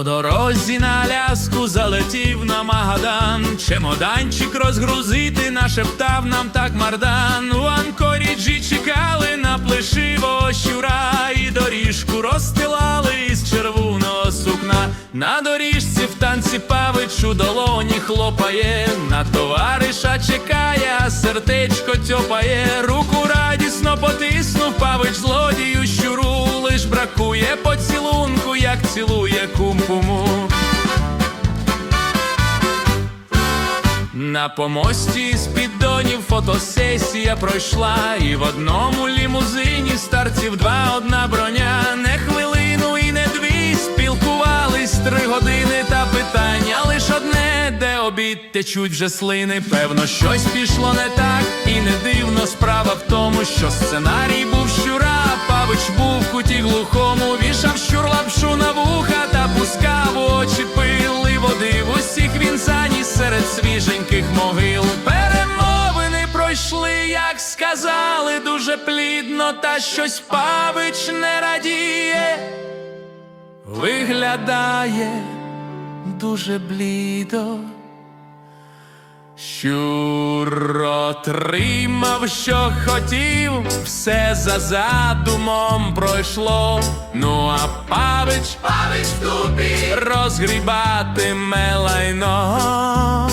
По дорозі на ляску залетів на магадан, чемоданчик розгрузити нашептав нам так мардан. У Анкоріджі чекали на плешивого щура і доріжку розстилали із червоного сукна. На доріжці в танці павич у долоні хлопає, на товариша чекає, а сердечко тьопає, На помості з піддонів фотосесія пройшла, і в одному лімузині старців два одна броня. Не хвилину і не дві спілкувались три години та питання лиш одне, де обід течуть вже слини. Певно, щось пішло не так, і не дивно справа в тому, що сценарій був щура, Павич був куті глухому, вішав щур лапшу на вуха свіженьких могил. Перемовини пройшли, як сказали, дуже плідно, та щось павич не радіє, виглядає дуже блідо. Щур отримав, що хотів, все за задумом пройшло. Ну а павич, павич тупі розгрібатиме лайно.